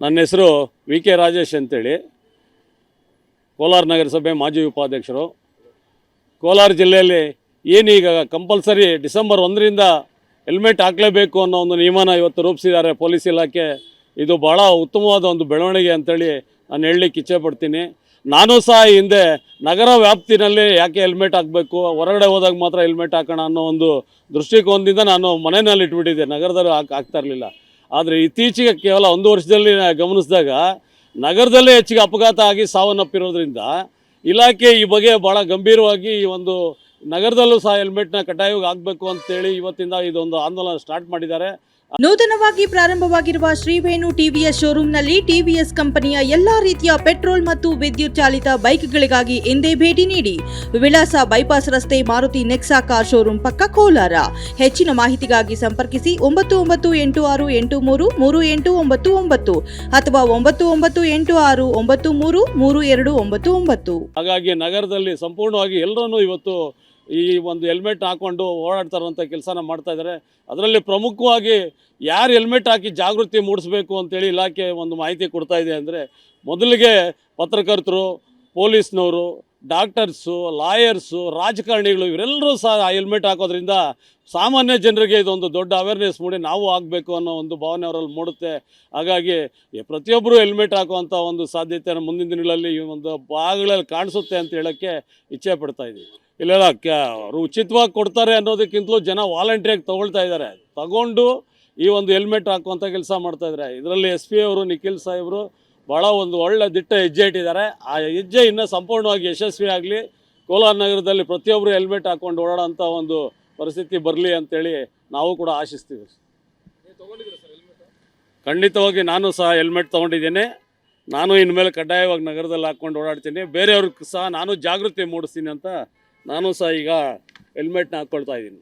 ನನ್ನ ಹೆಸರು V K Rajesh ಅಂತೇಳಿ. ಕೋಲಾರ ನಗರಸಭೆ ಮಾಜಿ ಉಪಾಧ್ಯಕ್ಷರು. ಕೋಲಾರ ಜಿಲ್ಲೆಯಲ್ಲಿ ಏನೀಗ ಕಂಪಲ್ಸರಿ ಡಿಸೆಂಬರ್ ಒಂದರಿಂದ ಹೆಲ್ಮೆಟ್ ಹಾಕಲೇಬೇಕು ಅನ್ನೋ ಒಂದು ನಿಯಮನ ಇವತ್ತು ರೂಪಿಸಿದ್ದಾರೆ ಪೊಲೀಸ್ ಇಲಾಖೆ. ಇದು ಭಾಳ ಉತ್ತಮವಾದ ಒಂದು ಬೆಳವಣಿಗೆ ಅಂತೇಳಿ ನಾನು ಹೇಳಲಿಕ್ಕೆ ಇಚ್ಛೆ ಪಡ್ತೀನಿ. ನಾನು ಸಹ ಹಿಂದೆ ನಗರ ವ್ಯಾಪ್ತಿನಲ್ಲಿ ಯಾಕೆ ಹೆಲ್ಮೆಟ್ ಹಾಕಬೇಕು, ಹೊರಗಡೆ ಹೋದಾಗ ಮಾತ್ರ ಹೆಲ್ಮೆಟ್ ಹಾಕೋಣ ಅನ್ನೋ ಒಂದು ದೃಷ್ಟಿಕೋನದಿಂದ ನಾನು ಮನೆಯಲ್ಲಿ ಇಟ್ಬಿಟ್ಟಿದ್ದೆ ನಗರದಲ್ಲಿ ಹಾಕಿ ಹಾಕ್ತಾ ಇರಲಿಲ್ಲ. ಆದರೆ ಇತ್ತೀಚೆಗೆ ಕೇವಲ ಒಂದು ವರ್ಷದಲ್ಲಿ ಗಮನಿಸಿದಾಗ ನಗರದಲ್ಲೇ ಹೆಚ್ಚಿಗೆ ಅಪಘಾತ ಆಗಿ ಸಾವನ್ನಪ್ಪಿರೋದ್ರಿಂದ ಇಲಾಖೆ ಈ ಬಗ್ಗೆ ಭಾಳ ಗಂಭೀರವಾಗಿ ಈ ಒಂದು ನಗರದಲ್ಲೂ ಸಹ ಹೆಲ್ಮೆಟ್ನ ಕಡ್ಡಾಯವಾಗಿ ಆಗಬೇಕು ಅಂತೇಳಿ ಇವತ್ತಿಂದ ಇದೊಂದು ಆಂದೋಲನ ಸ್ಟಾರ್ಟ್ ಮಾಡಿದ್ದಾರೆ. ನೂತನವಾಗಿ ಪ್ರಾರಂಭವಾಗಿರುವ ಶ್ರೀವೇಣು ಟಿವಿಎಸ್ ಶೋರೂಂನಲ್ಲಿ ಟಿವಿಎಸ್ ಕಂಪನಿಯ ಎಲ್ಲಾ ರೀತಿಯ ಪೆಟ್ರೋಲ್ ಮತ್ತು ವಿದ್ಯುತ್ ಚಾಲಿತ ಬೈಕ್ಗಳಿಗಾಗಿ ಎಂದೇ ಭೇಟಿ ನೀಡಿ. ವಿಳಾಸ ಬೈಪಾಸ್ ರಸ್ತೆ ಮಾರುತಿ ನೆಕ್ಸಾ ಕಾರ್ ಶೋರೂಮ್ ಪಕ್ಕ ಕೋಲಾರ. ಹೆಚ್ಚಿನ ಮಾಹಿತಿಗಾಗಿ ಸಂಪರ್ಕಿಸಿ ಒಂಬತ್ತು ಒಂಬತ್ತು ಎಂಟು ಆರು ಎಂಟು ಮೂರು ಮೂರು ಎಂಟು ಒಂಬತ್ತು ಒಂಬತ್ತು ಅಥವಾ ಒಂಬತ್ತು ಒಂಬತ್ತು ಎಂಟು ಆರು ಒಂಬತ್ತು ಮೂರು ಮೂರು ಎರಡು ಒಂಬತ್ತು ಒಂಬತ್ತು. ಹಾಗಾಗಿ ನಗರದಲ್ಲಿ ಸಂಪೂರ್ಣವಾಗಿ ಎಲ್ಲರನ್ನೂ ಇವತ್ತು ಈ ಒಂದು ಹೆಲ್ಮೆಟ್ ಹಾಕ್ಕೊಂಡು ಓಡಾಡ್ತಾರಂಥ ಕೆಲಸನ ಮಾಡ್ತಾ ಇದ್ದಾರೆ ಅದರಲ್ಲಿ ಪ್ರಮುಖವಾಗಿ ಯಾರು ಹೆಲ್ಮೆಟ್ ಹಾಕಿ ಜಾಗೃತಿ ಮೂಡಿಸ್ಬೇಕು ಅಂತೇಳಿ ಇಲಾಖೆ ಒಂದು ಮಾಹಿತಿ ಕೊಡ್ತಾ ಇದೆ ಅಂದರೆ ಮೊದಲಿಗೆ ಪತ್ರಕರ್ತರು, ಪೊಲೀಸ್ನವರು, ಡಾಕ್ಟರ್ಸು, ಲಾಯರ್ಸು, ರಾಜಕಾರಣಿಗಳು ಇವರೆಲ್ಲರೂ ಸಹ ಹೆಲ್ಮೆಟ್ ಹಾಕೋದ್ರಿಂದ ಸಾಮಾನ್ಯ ಜನರಿಗೆ ಇದೊಂದು ದೊಡ್ಡ ಅವೇರ್ನೆಸ್ ಮೂಡಿ ನಾವು ಆಗಬೇಕು ಅನ್ನೋ ಒಂದು ಭಾವನೆ ಅವರಲ್ಲಿ ಮೂಡುತ್ತೆ. ಹಾಗಾಗಿ ಪ್ರತಿಯೊಬ್ಬರು ಹೆಲ್ಮೆಟ್ ಹಾಕುವಂಥ ಒಂದು ಸಾಧ್ಯತೆಯನ್ನು ಮುಂದಿನ ದಿನಗಳಲ್ಲಿ ಈ ಒಂದು ಭಾಗಗಳಲ್ಲಿ ಕಾಣಿಸುತ್ತೆ ಅಂತ ಹೇಳೋಕ್ಕೆ ಇಚ್ಛೆ ಪಡ್ತಾ ಇದ್ದೀವಿ. ಇಲ್ಲೆಲ್ಲ ಅವರು ಉಚಿತವಾಗಿ ಕೊಡ್ತಾರೆ ಅನ್ನೋದಕ್ಕಿಂತಲೂ ಜನ ವಾಲಂಟಿಯಾಗಿ ತೊಗೊಳ್ತಾ ಇದ್ದಾರೆ. ತಗೊಂಡು ಈ ಒಂದು ಹೆಲ್ಮೆಟ್ ಹಾಕುವಂಥ ಕೆಲಸ ಮಾಡ್ತಾ ಇದ್ದಾರೆ. ಇದರಲ್ಲಿ ಎಸ್ ಪಿ ಅವರು, ನಿಖಿಲ್ ಸಾಹೇಬರು ಭಾಳ ಒಂದು ಒಳ್ಳೆ ದಿಟ್ಟ ಹೆಜ್ಜೆ ಇಟ್ಟಿದ್ದಾರೆ. ಆ ಹೆಜ್ಜೆ ಇನ್ನೂ ಸಂಪೂರ್ಣವಾಗಿ ಯಶಸ್ವಿ ಆಗಲಿ. ಕೋಲಾರ ನಗರದಲ್ಲಿ ಪ್ರತಿಯೊಬ್ಬರು ಹೆಲ್ಮೆಟ್ ಹಾಕ್ಕೊಂಡು ಓಡಾಡೋಂಥ ಒಂದು ಪರಿಸ್ಥಿತಿ ಬರಲಿ ಅಂತೇಳಿ ನಾವು ಕೂಡ ಆಶಿಸ್ತೀವಿ. ಖಂಡಿತವಾಗಿ ನಾನು ಸಹ ಹೆಲ್ಮೆಟ್ ತೊಗೊಂಡಿದ್ದೀನಿ. ನಾನು ಇನ್ಮೇಲೆ ಕಡ್ಡಾಯವಾಗಿ ನಗರದಲ್ಲಿ ಹಾಕ್ಕೊಂಡು ಓಡಾಡ್ತೀನಿ. ಬೇರೆಯವ್ರಿಗೆ ಸಹ ನಾನು ಜಾಗೃತಿ ಮೂಡಿಸ್ತೀನಿ ಅಂತ ನಾನು ಸಹ ಈಗ ಹೆಲ್ಮೆಟ್ನ ಹಾಕ್ಕೊಳ್ತಾ ಇದ್ದೀನಿ.